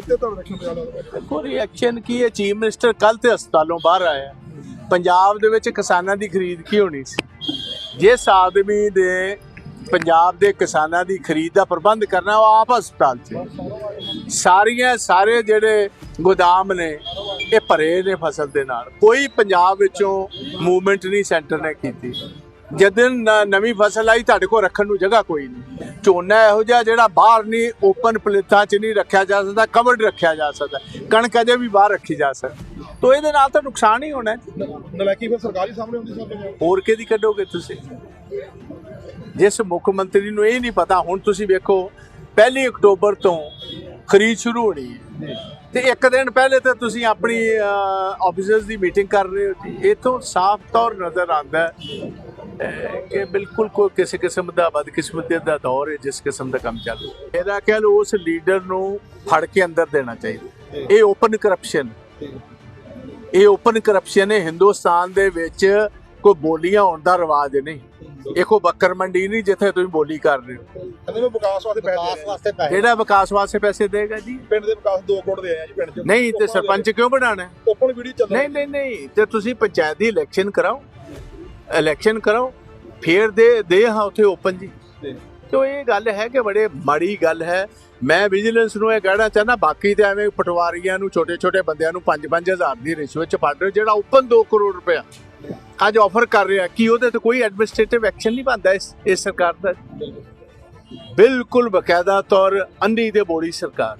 ਕਿਤੇ ਤੁਹਾਨੂੰ ਇਲੈਕਸ਼ਨ ਪਿਆ ਲੱਗਦਾ? ਦੇਖੋ ਰਿਐਕਸ਼ਨ ਕੀ ਹੈ? ਚੀਫ ਮਿਨਿਸਟਰ ਕੱਲ ਤੇ ਹਸਪਤਾਲੋਂ ਬਾਹਰ ਆਇਆ ਪੰਜਾਬ ਦੇ ਵਿੱਚ ਕਿਸਾਨਾਂ ਦੀ ਖਰੀਦ ਕੀ ਹੋਣੀ ਸੀ? ਜਿਸ ਆਦਮੀ ਦੇ ਪੰਜਾਬ ਦੇ ਕਿਸਾਨਾਂ ਦੀ ਖਰੀਦ ਦਾ ਪ੍ਰਬੰਧ ਕਰਨਾ, ਉਹ ਆਪ ਹਸਪਤਾਲ 'ਚ ਸਾਰੀਆਂ, ਸਾਰੇ ਜਿਹੜੇ ਗੋਦਾਮ ਨੇ, ਇਹ ਭਰੇ ਨੇ ਫਸਲ ਦੇ ਨਾਲ। ਕੋਈ ਪੰਜਾਬ ਵਿੱਚੋਂ ਮੂਵਮੈਂਟ ਨਹੀਂ ਸੈਂਟਰ ਨੇ ਕੀਤੀ। ਜਦੋਂ ਨਵੀਂ ਫਸਲ ਆਈ, ਤੁਹਾਡੇ ਕੋਲ ਰੱਖਣ ਨੂੰ ਜਗ੍ਹਾ ਕੋਈ ਨਹੀਂ। ਝੋਨਾ ਇਹੋ ਜਿਹਾ ਜਿਹੜਾ ਬਾਹਰ ਨਹੀਂ ਓਪਨ ਪਲੇਟਾਂ 'ਚ ਨਹੀਂ ਰੱਖਿਆ ਜਾ ਸਕਦਾ ਕਵਰਡ ਰੱਖਿਆ ਜਾ ਸਕਦਾ। ਕਣਕ ਅਜੇ ਵੀ ਬਾਹਰ ਰੱਖੀ ਜਾ ਸਕਦੀ। ਤੋ ਇਹਦੇ ਨਾਲ ਤਾਂ ਨੁਕਸਾਨ ਹੀ ਹੋਣਾ। ਹੈ ਨਲਾਇਕੀ ਫਿਰ ਸਰਕਾਰੀ ਸਾਹਮਣੇ ਹੁੰਦੀ ਸਭ ਹੋਰ ਕਿਹਦੀ ਕੱਢੋਗੇ ਤੁਸੀਂ? ਜਿਸ ਮੁੱਖ ਮੰਤਰੀ ਨੂੰ ਇਹ ਨਹੀਂ ਪਤਾ ਹੁਣ ਤੁਸੀਂ ਵੇਖੋ ਪਹਿਲੀ ਅਕਤੂਬਰ ਤੋਂ ਖਰੀਦ ਸ਼ੁਰੂ ਹੋਣੀ ਹੈ। ਤੇ ਇੱਕ ਦਿਨ ਪਹਿਲੇ ਤਾਂ ਤੁਸੀਂ ਆਪਣੀ ਆਫੀਸਰਸ ਦੀ ਮੀਟਿੰਗ ਕਰ ਰਹੇ ਹੋ ਜੀ। ਇਥੋਂ ਸਾਫ਼ ਤੌਰ ਨਜ਼ਰ ਆਉਂਦਾ ਕਿ ਬਿਲਕੁਲ ਕੋਈ ਕਿਸੇ ਕਿਸਮ ਦਾ ਬਦਕਿਸਮਤੀ ਦਾ ਦੌਰ ਹੈ ਜਿਸ ਕਿਸਮ ਦਾ ਕੰਮ ਚੱਲ ਰਿਹਾ ਇਹਦਾ ਕਹਿ ਲਓ ਉਸ ਲੀਡਰ ਨੂੰ ਫੜ ਕੇ ਅੰਦਰ ਦੇਣਾ ਚਾਹੀਦਾ ਇਹ ਓਪਨ ਕਰਪਸ਼ਨ ਇਹ ਓਪਨ ਕਰਪਸ਼ਨ ਹੈ। ਹਿੰਦੁਸਤਾਨ ਦੇ ਵਿੱਚ ਕੋਈ ਬੋਲੀਆਂ ਹੋਣ ਦਾ ਰਿਵਾਜ ਨਹੀਂ। ਇਹ ਬੱਕਰ ਮੰਡੀ ਨਹੀਂ ਜਿੱਥੇ ਤੁਸੀਂ ਬੋਲੀ ਕਰ ਰਹੇ ਹੋ। ਕਹਿੰਦੇ ਮੈਂ ਵਿਕਾਸ ਵਾਸਤੇ ਪੈਸੇ ਦੇ। ਰਿਹਾ ਵਾਸਤੇ ਪੈਸੇ। ਕਿਹੜਾ ਵਿਕਾਸ ਵਾਸਤੇ ਪੈਸੇ ਦੇਗਾ ਜੀ। ਪਿੰਡ ਦੇ ਵਿਕਾਸ 2 ਕਰੋੜ ਦੇ ਆਏ ਆ ਜੀ ਪਿੰਡ 'ਚ। ਨਹੀਂ ਤੇ ਸਰਪੰਚ ਕਿਉਂ ਬਣਾਣਾ? ਓਪਨ ਵੀਡੀਓ ਚੱਲ ਨਹੀਂ ਨਹੀਂ ਨਹੀਂ ਤੇ ਤੁਸੀਂ ਪੰਚਾਇਤ ਦੀ ਇਲੈਕਸ਼ਨ ਕਰਾਓ। ਇਲੈਕਸ਼ਨ ਕਰਾਓ ਫੇਰ ਦੇ ਦੇ ਹਾਂ ਉੱਥੇ ਓਪਨ ਜੀ। ਤੋ ਇਹ ਗੱਲ ਹੈ ਕਿ ਬੜੇ ਮਾੜੀ ਗੱਲ ਹੈ। ਮੈਂ ਵਿਜੀਲੈਂਸ ਨੂੰ ਇਹ ਕਹਿਣਾ ਚਾਹਨਾ ਬਾਕੀ ਤੇ ਐਵੇਂ ਪਟਵਾਰੀਆਂ ਨੂੰ ਛੋਟੇ ਛੋਟੇ ਬੰਦਿਆਂ ਨੂੰ 5-5000 ਦੀ ਰਿਸ਼ਵਤ ਚ ਫੜ ਰਹੇ ਜਿਹੜਾ ਓਪਨ 2 ਕਰੋੜ ਰੁਪਇਆ ਅੱਜ ਆਫਰ ਕਰ ਰਿਹਾ। ਕੀ ਉਹਦੇ ਤੇ ਕੋਈ ਐਡਮਿਨਿਸਟ੍ਰੇਟਿਵ ਐਕਸ਼ਨ ਨਹੀਂ ਬਣਦਾ ਇਸ ਇਸ ਸਰਕਾਰ ਦਾ? ਬਿਲਕੁਲ ਬਕਾਇਦਾ ਤੌਰ ਅੰਧੀ ਤੇ ਬੋੜੀ ਸਰਕਾਰ।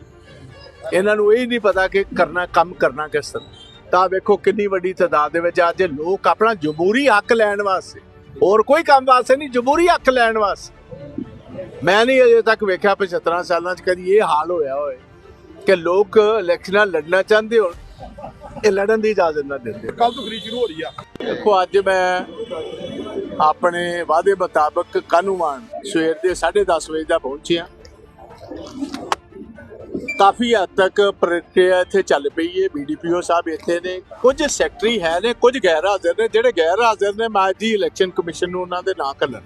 ਇਹਨਾਂ ਨੂੰ ਇਹ ਨਹੀਂ ਪਤਾ ਕਿ ਕਰਨਾ ਕੰਮ ਕਰਨਾ ਕਿਸ ਤਰ੍ਹਾਂ। ਤਾਂ ਵੇਖੋ ਕਿੰਨੀ ਵੱਡੀ ਤਾਦਾਦ ਦੇ ਵਿੱਚ ਅੱਜ ਲੋਕ ਆਪਣਾ ਜਮਹੂਰੀ ਹੱਕ ਲੈਣ ਵਾਸਤੇ ਹੋਰ ਕੋਈ ਕੰਮ ਵਾਸਤੇ ਨਹੀਂ ਜਮਹੂਰੀ ਹੱਕ ਲੈਣ ਵਾਸਤੇ। ਮੈਂ ਨਹੀਂ ਅਜੇ ਤੱਕ ਵੇਖਿਆ 75 ਸਾਲਾਂ 'ਚ ਕਦੀ ਇਹ ਹਾਲ ਹੋਇਆ ਹੋਏ ਕਿ ਲੋਕ ਇਲੈਕਸ਼ਨਾਂ ਲੜਨਾ ਚਾਹੁੰਦੇ ਹੋਣ ਇਹ ਲੜਨ ਦੀ ਇਜਾਜ਼ਤ ਨਾ ਦਿੰਦੇ ਕੱਲ ਤੋਂ ਖਰੀਦ ਸ਼ੁਰੂ ਹੋ ਰਹੀ ਆ। ਦੇਖੋ ਅੱਜ ਮੈਂ ਆਪਣੇ ਵਾਅਦੇ ਮੁਤਾਬਕ ਕਾਨੂੰਵਾਨ ਸਵੇਰ ਦੇ 10:30 ਵਜੇ ਦਾ ਪਹੁੰਚਿਆ। ਕਾਫੀ ਹੱਦ ਤੱਕ ਪ੍ਰਕਿਰਿਆ ਇੱਥੇ ਚੱਲ ਪਈ ਹੈ ਬੀਡੀਪੀਓ ਸਾਹਿਬ ਇੱਥੇ ਨੇ। ਕੁਝ ਸੈਕਟਰੀ ਹੈ ਨੇ, ਕੁਝ ਗੈਰ ਹਾਜ਼ਰ ਨੇ, ਜਿਹੜੇ ਗੈਰ ਹਾਜ਼ਰ ਨੇ, ਮੈਂ ਜੀ ਇਲੈਕਸ਼ਨ ਕਮਿਸ਼ਨ ਨੂੰ ਉਹਨਾਂ ਦੇ ਨਾਂ ਕੱਲਣ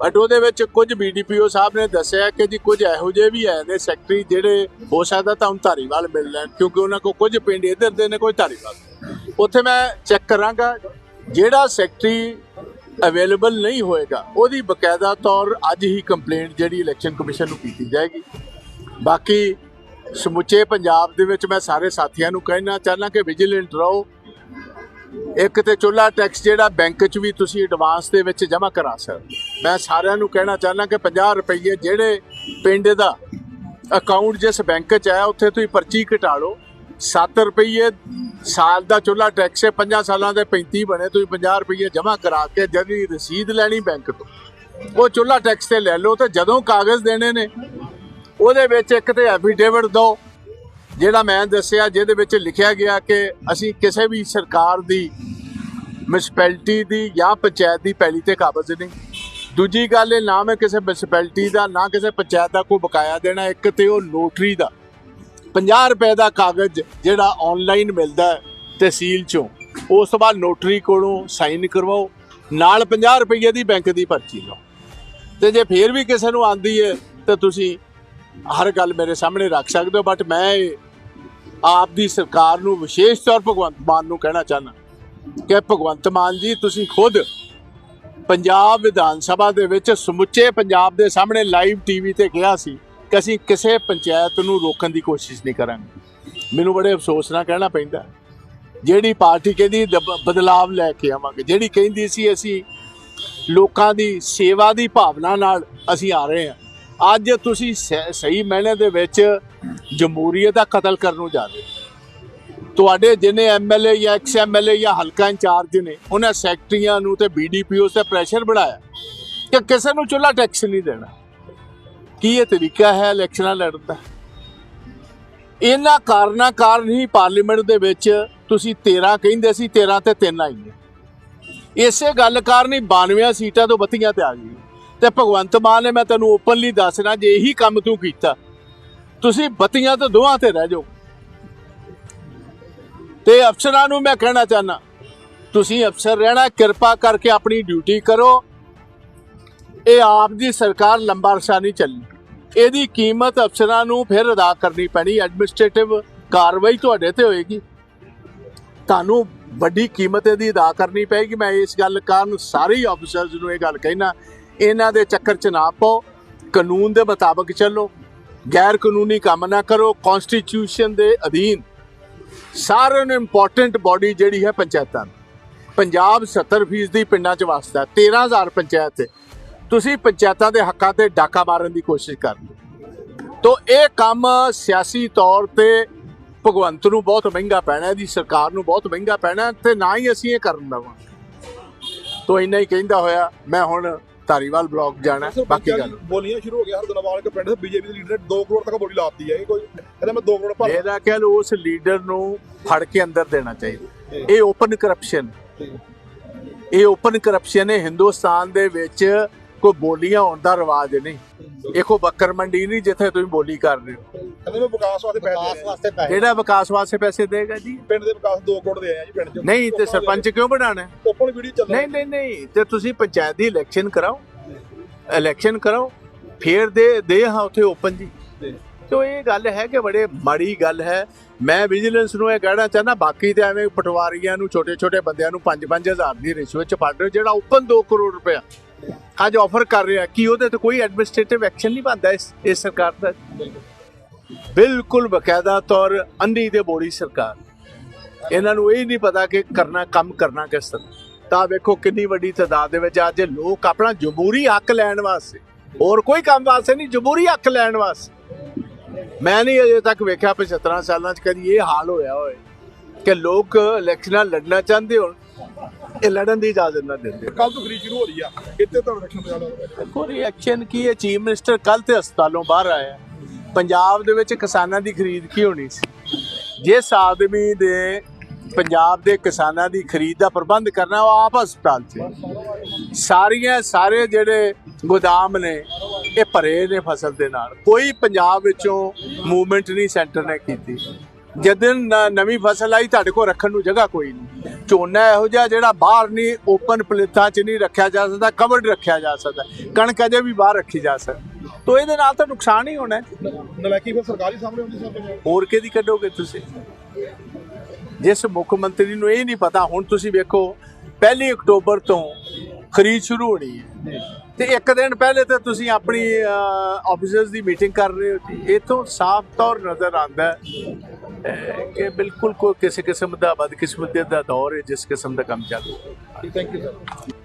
ਬਟ ਉਹਦੇ ਵਿੱਚ ਕੁਝ ਬੀਡੀਪੀਓ ਸਾਹਿਬ ਨੇ ਦੱਸਿਆ ਕਿ ਜੀ ਕੁਝ ਇਹੋ ਜਿਹੇ ਵੀ ਹੈ ਨੇ ਸੈਕਟਰੀ ਜਿਹੜੇ ਹੋ ਸਕਦਾ ਤਾਂ ਹੁਣ ਧਾਰੀਵਾਲ ਮਿਲ ਲੈਣ, ਕਿਉਂਕਿ ਉਹਨਾਂ ਕੋਲ ਕੁਝ ਪਿੰਡ ਇੱਧਰ ਦੇ ਨੇ, ਕੋਈ ਧਾਰੀਵਾਲ। ਉੱਥੇ ਮੈਂ ਚੈੱਕ ਕਰਾਂਗਾ, ਜਿਹੜਾ ਸੈਕਟਰੀ ਅਵੇਲੇਬਲ ਨਹੀਂ ਹੋਏਗਾ, ਉਹਦੀ ਬਕਾਇਦਾ ਤੌਰ ਅੱਜ ਹੀ ਕੰਪਲੇਂਟ ਜਿਹੜੀ ਇਲੈਕਸ਼ਨ ਕਮਿਸ਼ਨ ਨੂੰ ਕੀਤੀ ਜਾਏਗੀ। ਬਾਕੀ ਸਮੁੱਚੇ ਪੰਜਾਬ ਦੇ ਵਿੱਚ ਮੈਂ ਸਾਰੇ ਸਾਥੀਆਂ ਨੂੰ ਕਹਿਣਾ ਚਾਹਨਾ ਕਿ ਵਿਜੀਲੈਂਟ ਰਹੋ। ਇੱਕ ਤੇ ਚੁੱਲਾ ਟੈਕਸ ਜਿਹੜਾ ਬੈਂਕ 'ਚ ਵੀ ਤੁਸੀਂ ਐਡਵਾਂਸ ਦੇ ਵਿੱਚ ਜਮ੍ਹਾਂ ਕਰਾ ਸਕਦੇ ਮੈਂ ਸਾਰਿਆਂ ਨੂੰ ਕਹਿਣਾ ਚਾਹਨਾ ਕਿ 50 ਰੁਪਏ ਜਿਹੜੇ ਪਿੰਡ ਦਾ ਅਕਾਊਂਟ ਜਿਸ ਬੈਂਕ 'ਚ ਹੈ, ਉੱਥੇ ਤੁਸੀਂ ਪਰਚੀ ਘਟਾ ਲਓ। 7 ਰੁਪਏ ਸਾਲ ਦਾ ਚੁੱਲਾ ਟੈਕਸ ਹੈ 5 ਸਾਲਾਂ ਦੇ 35 ਬਣੇ, ਤੁਸੀਂ 50 ਰੁਪਏ ਜਮ੍ਹਾਂ ਕਰਾ ਕੇ ਜਿਹੜੀ ਰਸੀਦ ਲੈਣੀ ਬੈਂਕ ਤੋਂ। ਉਹ ਚੁੱਲਾ ਟੈਕਸ ਤੇ ਲੈ ਲਓ ਤੇ ਜਦੋਂ ਕਾਗਜ਼ ਦੇਣੇ ਨੇ ਉਹਦੇ ਵਿੱਚ ਇੱਕ ਤੇ ਐਫੀਡੇਵਿਟ ਦਿਓ, ਜਿਹੜਾ ਮੈਂ ਦੱਸਿਆ, ਜਿਹਦੇ ਵਿੱਚ ਲਿਖਿਆ ਗਿਆ ਕਿ ਅਸੀਂ ਕਿਸੇ ਵੀ ਸਰਕਾਰ ਦੀ ਮਿਊਨਿਸਪੈਲਿਟੀ ਦੀ ਜਾਂ ਪੰਚਾਇਤ ਦੀ ਪੈਲੀ ਤੇ ਕਾਬਜ਼ ਨਹੀਂ। ਦੂਜੀ ਗੱਲ ਇਹ ਨਾ ਮੈਂ ਕਿਸੇ ਮਿਊਨਿਸਪੈਲਿਟੀ ਦਾ, ਨਾ ਕਿਸੇ ਪੰਚਾਇਤ ਦਾ ਕੋਈ ਬਕਾਇਆ ਦੇਣਾ, ਇੱਕ ਤੇ ਉਹ ਨੋਟਰੀ ਦਾ। 50 ਰੁਪਏ ਦਾ ਕਾਗਜ਼ ਜਿਹੜਾ ਆਨਲਾਈਨ ਮਿਲਦਾ ਤਹਿਸੀਲ ਚੋਂ, ਉਸ ਤੋਂ ਬਾਅਦ ਨੋਟਰੀ ਕੋਲੋਂ ਸਾਈਨ ਕਰਵਾਓ, ਨਾਲ 50 ਰੁਪਏ ਦੀ ਬੈਂਕ ਦੀ ਪਰਚੀ ਲਓ। ਤੇ ਜੇ ਫੇਰ ਵੀ ਕਿਸੇ ਨੂੰ ਆਂਦੀ ਹੈ, ਤਾਂ ਤੁਸੀਂ ਹਰ ਗੱਲ ਮੇਰੇ ਸਾਹਮਣੇ ਰੱਖ ਸਕਦੇ ਹੋ ਬਟ ਮੈਂ ਆਪ ਦੀ ਸਰਕਾਰ ਨੂੰ ਵਿਸ਼ੇਸ਼ ਤੌਰ ਭਗਵੰਤ ਮਾਨ ਨੂੰ ਕਹਿਣਾ ਚਾਹਨਾ ਕਿ ਭਗਵੰਤ ਮਾਨ ਜੀ, ਤੁਸੀਂ ਖੁਦ ਪੰਜਾਬ ਵਿਧਾਨ ਸਭਾ ਦੇ ਵਿੱਚ ਸਮੁੱਚੇ ਪੰਜਾਬ ਦੇ ਸਾਹਮਣੇ ਲਾਈਵ ਟੀਵੀ ਤੇ ਕਿਹਾ ਸੀ ਕਿ ਅਸੀਂ ਕਿਸੇ ਪੰਚਾਇਤ ਨੂੰ ਰੋਕਣ ਦੀ ਕੋਸ਼ਿਸ਼ ਨਹੀਂ ਕਰਾਂਗੇ। ਮੈਨੂੰ ਬੜੇ ਅਫਸੋਸ ਨਾਲ ਕਹਿਣਾ ਪੈਂਦਾ। ਜਿਹੜੀ ਪਾਰਟੀ ਕਹਿੰਦੀ ਦਬ- ਬਦਲਾਵ ਲੈ ਕੇ ਆਵਾਂਗੇ, ਜਿਹੜੀ ਕਹਿੰਦੀ ਸੀ ਅਸੀਂ ਲੋਕਾਂ ਦੀ ਸੇਵਾ ਦੀ ਭਾਵਨਾ ਨਾਲ ਅਸੀਂ ਆ ਰਹੇ ਹਾਂ। ਅੱਜ ਤੁਸੀਂ ਸ- ਸਹੀ ਮਾਇਨੇ ਦੇ ਵਿੱਚ ਜਮਹੂਰੀਅਤ ਦਾ ਕਤਲ ਕਰਨ ਨੂੰ ਜਾ ਰਹੇ ਹੋ। ਤੁਹਾਡੇ ਜਿਨੇ ਐਮਐਲਏ ਜਾਂ ਐਕਸ ਐਮਐਲਏ ਜਾਂ ਹਲਕਾ ਇੰਚਾਰਜ ਨੇ, ਉਹਨਾਂ ਸੈਕਟਰੀਆਂ ਨੂੰ ਤੇ ਬੀਡੀਪੀਓ ਤੇ ਪ੍ਰੈਸ਼ਰ ਬਣਾਇਆ ਕਿ ਕਿਸੇ ਨੂੰ ਚੁੱਲਾ ਟੈਕਸ ਨਹੀਂ ਦੇਣਾ। ਕੀ ਇਹ ਤਰੀਕਾ ਹੈ ਇਲੈਕਸ਼ਨਾਂ ਲੜਨ ਦਾ? ਇਹਨਾਂ ਕਾਰਨਾਂ ਕਾਰਨ ਹੀ ਪਾਰਲੀਮੈਂਟ ਦੇ ਵਿੱਚ ਤੁਸੀਂ 13 ਕਹਿੰਦੇ ਸੀ 13 ਤੇ 3 ਆਈਏ ਇਸੇ ਗੱਲ ਕਾਰਨ ਹੀ 92 ਸੀਟਾਂ ਤੋਂ ਬੱਤੀਆਂ ਤੇ ਆ ਗਈਆਂ। ਤੇ ਭਗਵੰਤ ਮਾਨ ਨੇ ਮੈਂ ਤੈਨੂੰ ਓਪਨਲੀ ਦੱਸਣਾ, ਜੇ ਇਹੀ ਕੰਮ ਤੂੰ ਕੀਤਾ, ਤੁਸੀਂ ਬਤੀਆਂ ਤੋਂ ਦੋਹਾਂ ਤੇ ਰਹਿ ਜਾਓ। ਤੇ ਅਫਸਰਾਂ ਨੂੰ ਮੈਂ ਕਹਿਣਾ ਚਾਹਨਾ ਤੁਸੀਂ ਅਫਸਰ ਰਹਿਣਾ, ਕਿਰਪਾ ਕਰਕੇ ਆਪਣੀ ਡਿਊਟੀ ਕਰੋ। ਇਹ ਆਪ ਦੀ ਸਰਕਾਰ ਲੰਬਾ ਅਰਸਾ ਨਹੀਂ ਚੱਲੀ ਇਹਦੀ ਕੀਮਤ ਅਫਸਰਾਂ ਨੂੰ ਫਿਰ ਅਦਾ ਕਰਨੀ ਪੈਣੀ ਐਡਮਿਨਿਸਟ੍ਰੇਟਿਵ ਕਾਰਵਾਈ ਤੁਹਾਡੇ ਤੇ ਹੋਏਗੀ। ਤੁਹਾਨੂੰ ਵੱਡੀ ਕੀਮਤ ਇਹਦੀ ਅਦਾ ਕਰਨੀ ਪਏਗੀ। ਮੈਂ ਇਸ ਗੱਲ ਕਾਰਨ ਸਾਰੇ ਹੀ ਨੂੰ ਇਹ ਗੱਲ ਕਹਿਣਾ ਇਹਨਾਂ ਦੇ ਚੱਕਰ 'ਚ ਨਾ ਪਾਓ। ਕਾਨੂੰਨ ਦੇ ਮੁਤਾਬਕ ਚੱਲੋ। ਗੈਰ ਕਾਨੂੰਨੀ ਕੰਮ ਨਾ ਕਰੋ। ਕਨਸਟੀਟਿਊਸ਼ਨ ਦੇ ਅਧੀਨ ਸਾਰਿਆਂ ਨੂੰ ਇੰਪੋਰਟੈਂਟ ਬਾਡੀ ਜਿਹੜੀ ਹੈ ਪੰਚਾਇਤਾਂ ਪੰਜਾਬ 70% ਦੀ ਪਿੰਡਾਂ 'ਚ ਵਸਦਾ ਹੈ। 13000 ਪੰਚਾਇਤ ਹੈ ਤੁਸੀਂ ਪੰਚਾਇਤਾਂ ਦੇ ਹੱਕਾਂ ਤੇ ਡਾਕਾ ਮਾਰਨ ਦੀ ਕੋਸ਼ਿਸ਼ ਕਰ ਰਹੇ ਤੋ ਇਹ ਕੰਮ ਸਿਆਸੀ ਤੌਰ ਤੇ ਭਗਵੰਤ ਨੂੰ ਬਹੁਤ ਮਹਿੰਗਾ ਪੈਣਾ ਹੈ, ਇਹਦੀ ਸਰਕਾਰ ਨੂੰ ਬਹੁਤ ਮਹਿੰਗਾ ਪੈਣਾ ਹੈ ਤੇ ਨਾ ਹੀ ਅਸੀਂ ਇਹ ਕਰਨ ਦੇਵਾਂਗੇ। ਤੋ ਇੰਨਾ ਹੀ ਕਹਿੰਦਾ ਹੋਇਆ। ਮੈਂ ਹੁਣ ਧਾਰੀਵਾਲ ਬਲਾਕ ਜਾਣਾ ਬਾਕੀ ਗੱਲ। ਬੋਲੀਆਂ ਸ਼ੁਰੂ ਹੋ ਗਿਆ ਹਰਦਨਵਾਲ ਕੇ ਪਿੰਡ ਦੇ ਬੀਜੇਪੀ ਦੇ ਲੀਡਰ ਨੇ 2 ਕਰੋੜ ਤੱਕ ਬੋਲੀ ਲਾਤੀ ਹੈ। ਇਹ ਕੋਈ ਕਹਿੰਦਾ ਮੈਂ 2 ਕਰੋੜ ਭਰ ਮੇਰਾ ਖਿਆਲ ਉਸ ਲੀਡਰ ਨੂੰ ਫੜ ਕੇ ਅੰਦਰ ਦੇਣਾ ਚਾਹੀਦਾ। ਇਹ ਓਪਨ ਕਰਪਸ਼ਨ ਇਹ ਓਪਨ ਕਰਪਸ਼ਨ ਹੈ ਹਿੰਦੁਸਤਾਨ ਦੇ ਵਿੱਚ ਕੋਈ ਬੋਲੀਆਂ ਹੋਣ ਦਾ ਰਿਵਾਜ ਨਹੀਂ। ਇਹ ਕੋਈ ਬੱਕਰ ਮੰਡੀ ਨਹੀਂ ਜਿੱਥੇ ਤੁਸੀਂ ਬੋਲੀ ਕਰ ਰਹੇ ਹੋ। ਕਹਿੰਦੇ ਮੈਂ ਵਿਕਾਸ ਵਾਸਤੇ ਪੈਸੇ ਦੇ ਰਿਹਾ ਵਾਸਤੇ ਪੈਸੇ। ਕਿਹੜਾ ਵਿਕਾਸ ਵਾਸਤੇ ਪੈਸੇ ਦੇਗਾ ਜੀ? ਪਿੰਡ ਦੇ ਵਿਕਾਸ 2 ਕਰੋੜ ਦੇ ਆਏ ਆ ਜੀ ਪਿੰਡ ਚ। ਨਹੀਂ ਤੇ ਸਰਪੰਚ ਕਿਉਂ ਬਣਾਣਾ? ਓਪਨ ਵੀਡੀਓ ਚੱਲ ਨਹੀਂ ਨਹੀਂ ਨਹੀਂ ਤੇ ਤੁਸੀਂ ਪੰਚਾਇਤ ਦੀ ਇਲੈਕਸ਼ਨ ਕਰਾਓ ਇਲੈਕਸ਼ਨ ਕਰਾਓ ਫੇਰ ਦੇ ਦੇ ਹਾਂ ਉੱਥੇ ਓਪਨ ਜੀ। ਤੋ ਇਹ ਗੱਲ ਹੈ ਕਿ ਬੜੇ ਮਾੜੀ ਗੱਲ ਹੈ। ਮੈਂ ਵਿਜੀਲੈਂਸ ਨੂੰ ਇਹ ਕਹਿਣਾ ਚਾਹੁੰਦਾ ਬਾਕੀ ਤੇ ਐਵੇਂ ਪਟਵਾਰੀਆਂ ਨੂੰ ਛੋਟੇ ਛੋਟੇ ਬੰਦਿਆਂ ਨੂੰ 5-5000 ਦੀ ਰਿਸ਼ਵਤ ਚ ਫੜ ਰਹੇ ਹੋ, ਜਿਹੜਾ ਓਪਨ 2 ਕਰੋੜ ਰੁਪਇਆ ਅੱਜ ਆਫਰ ਕਰ ਰਿਹਾ ਕੀ ਉਹਦੇ ਤੇ ਕੋਈ ਐਡਮਿਨਿਸਟ੍ਰੇਟਿਵ ਐਕਸ਼ਨ ਨਹੀਂ ਬਣਦਾ ਇਸ ਇਸ ਸਰਕਾਰ ਦਾ? ਬਿਲਕੁਲ ਬਕਾਇਦਾ ਤੌਰ ਅੰਨੀ ਤੇ ਬੋੜੀ ਸਰਕਾਰ। ਇਹਨਾਂ ਨੂੰ ਇਹ ਨਹੀਂ ਪਤਾ ਕਿ ਕਰਨਾ ਕੰਮ ਕਰਨਾ ਕਿਸ ਤਰ੍ਹਾਂ। ਤਾਂ ਵੇਖੋ ਕਿੰਨੀ ਵੱਡੀ ਤਾਦਾਦ ਦੇ ਵਿੱਚ ਅੱਜ ਲੋਕ ਆਪਣਾ ਜਮਹੂਰੀ ਹੱਕ ਲੈਣ ਵਾਸਤੇ ਹੋਰ ਕੋਈ ਕੰਮ ਵਾਸਤੇ ਨਹੀਂ ਜਮਹੂਰੀ ਹੱਕ ਲੈਣ ਵਾਸਤੇ। ਮੈਂ ਨਹੀਂ ਅਜੇ ਤੱਕ ਵੇਖਿਆ 75 ਸਾਲਾਂ 'ਚ ਕਦੀ ਇਹ ਹਾਲ ਹੋਇਆ ਹੋਏ ਕਿ ਲੋਕ ਇਲੈਕਸ਼ਨਾਂ ਲੜਨਾ ਚਾਹੁੰਦੇ ਹੋਣ ਇਹ ਲੜਨ ਦੀ ਇਜਾਜ਼ਤ ਨਾ ਦਿੰਦੇ ਕੱਲ ਤੋਂ ਖਰੀਦ ਸ਼ੁਰੂ ਹੋ ਰਹੀ ਆ ਇੱਥੇ ਤਾਂ ਇਲੈਕਸ਼ਨ ਤੋਂ ਜਾਣਾ ਦੇਖੋ ਰਿਐਕਸ਼ਨ ਕੀ ਹੈ? ਚੀਫ ਮਿਨਿਸਟਰ ਕੱਲ ਤੇ ਹਸਪਤਾਲੋਂ ਬਾਹਰ ਆਇਆ। ਪੰਜਾਬ ਦੇ ਵਿੱਚ ਕਿਸਾਨਾਂ ਦੀ ਖਰੀਦ ਕੀ ਹੋਣੀ ਸੀ? ਜਿਸ ਆਦਮੀ ਦੇ ਪੰਜਾਬ ਦੇ ਕਿਸਾਨਾਂ ਦੀ ਖਰੀਦ ਦਾ ਪ੍ਰਬੰਧ ਕਰਨਾ, ਉਹ ਆਪ ਹਸਪਤਾਲ 'ਚ ਸਾਰੀਆਂ, ਸਾਰੇ ਜਿਹੜੇ ਗੋਦਾਮ ਨੇ, ਇਹ ਭਰੇ ਨੇ ਫਸਲ ਦੇ ਨਾਲ। ਕੋਈ ਪੰਜਾਬ ਵਿੱਚੋਂ ਮੂਵਮੈਂਟ ਨਹੀਂ ਸੈਂਟਰ ਨੇ ਕੀਤੀ। ਜਦੋਂ ਨਵੀਂ ਫਸਲ ਆਈ, ਤੁਹਾਡੇ ਕੋਲ ਰੱਖਣ ਨੂੰ ਜਗ੍ਹਾ ਕੋਈ ਨਹੀਂ। ਝੋਨਾ ਇਹੋ ਜਿਹਾ ਜਿਹੜਾ ਬਾਹਰ ਨਹੀਂ ਓਪਨ ਪਲੇਟਾਂ 'ਚ ਨਹੀਂ ਰੱਖਿਆ ਜਾ ਸਕਦਾ ਕਵਰਡ ਰੱਖਿਆ ਜਾ ਸਕਦਾ। ਕਣਕ ਅਜੇ ਵੀ ਬਾਹਰ ਰੱਖੀ ਜਾ ਸਕਦੀ। ਤੋ ਇਹਦੇ ਨਾਲ ਤਾਂ ਨੁਕਸਾਨ ਹੀ ਹੋਣਾ ਹੈ। ਨਲਾਇਕੀ ਫਿਰ ਸਰਕਾਰੀ ਸਾਹਮਣੇ ਹੁੰਦੀ ਸਰ ਹੋਰ ਕਿਹਦੀ ਕੱਢੋਗੇ ਤੁਸੀਂ? ਜਿਸ ਮੁੱਖ ਮੰਤਰੀ ਨੂੰ ਇਹ ਨਹੀਂ ਪਤਾ ਹੁਣ ਤੁਸੀਂ ਵੇਖੋ ਪਹਿਲੀ ਅਕਤੂਬਰ ਤੋਂ ਖਰੀਦ ਸ਼ੁਰੂ ਹੋਣੀ ਹੈ। ਤੇ ਇੱਕ ਦਿਨ ਪਹਿਲੇ ਤੇ ਤੁਸੀਂ ਆਪਣੀ ਆਫੀਸਰਸ ਦੀ ਮੀਟਿੰਗ ਕਰ ਰਹੇ ਹੋ ਜੀ। ਇਥੋਂ ਸਾਫ਼ ਤੌਰ ਨਜ਼ਰ ਆਉਂਦਾ ਕਿ ਬਿਲਕੁਲ ਕੋਈ ਕਿਸੇ ਕਿਸਮ ਦਾ ਬਦਕਿਸਮਤੀ ਦਾ ਦੌਰ ਹੈ ਜਿਸ ਕਿਸਮ ਦਾ ਕੰਮ ਚੱਲ ਰਿਹਾ ਥੈਂਕ ਯੂ ਸਰ